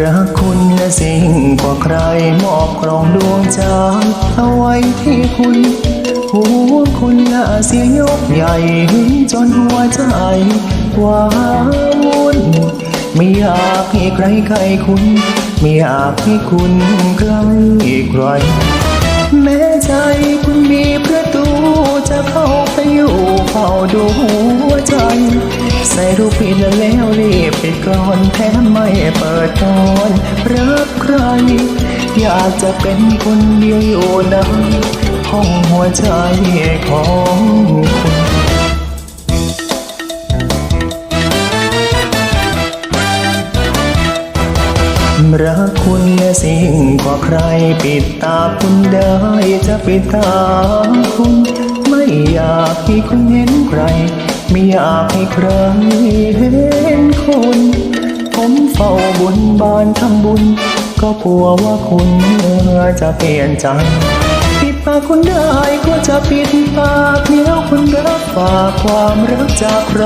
รักคุณและสิ่งกว่าใครมอบกรองดวงใจเอาไว้ที่คุณหัวคุณน่าเสียยกใหญ่จนหัวใจว้าวุ่นไม่อยากให้ใครใครคุณ ไม่อยากให้คุณใครใครแม้ใจคุณมีประตูจะเข้าไปอยู่เฝ้าดูหัวใจ ใส่รูปผิดแล้วรีบปิดกรอนแถมไม่เปิดตอนรักใคร อยากจะเป็นคนเดียวอยู่ในห้องหัวใจของคุณรักคุณและสิ่งกว่าใครปิดตาคุณได้จะปิดตาคุณ ไม่อยากให้คุณเห็นใคร ไม่อยากให้ใครเห็นคุณผมเฝ้าบุญบานทำบุญ ก็กลัวว่าคุณจะเปลี่ยนใจปิดปากคุณได้ก็จะปิดปากเดี๋ยวคุณรับฝากความรักจากใคร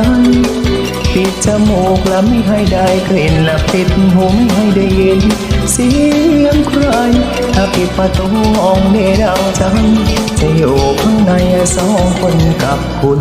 ปิดจมูกและไม่ให้ได้กลิ่นและปิดหูไม่ให้ได้ยินเสียงใคร ถ้าปิดประตูห้องได้ดังใจจะอยู่ข้างในสองคนกับคุณ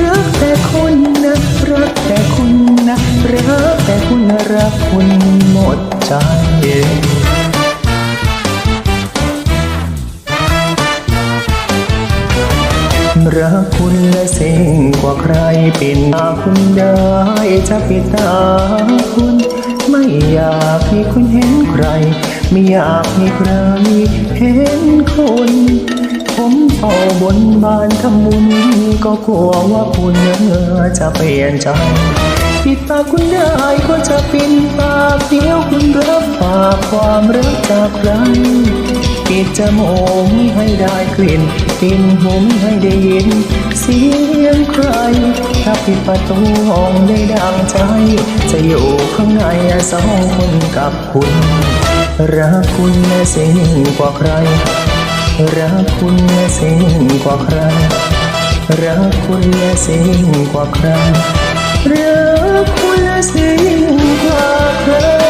รักแต่คุณนะรักแต่คุณนะรักแต่คุณนะรักคุณหมดใจ รักคุณและสิ่งกว่าใครปิดตาคุณได้จะปิดตาคุณ ไม่อยากให้คุณเห็นใคร ไม่อยากให้ใครเห็นคุณผมเฝ้าบนบานทำบุญก็กลัวว่าคุณเงอจะเปลี่ยนใจปิดปาคุณได้ก็จะปิดปาเดียวคุณรับฝากความรักจากใคร ปิดจมูกไม่ให้ได้กลิ่นปิดหูไม่ให้ได้ยิน เสียงใคร ถ้าปิดประตูห้องได้ดังใจ จะอยู่ข้างในสองคนกับคุณ รักคุณและสิ่งกว่าใคร รักคุณและสิ่งกว่าใคร รักคุณและสิ่งกว่าใครรักคุณและสิ่งกว่าใคร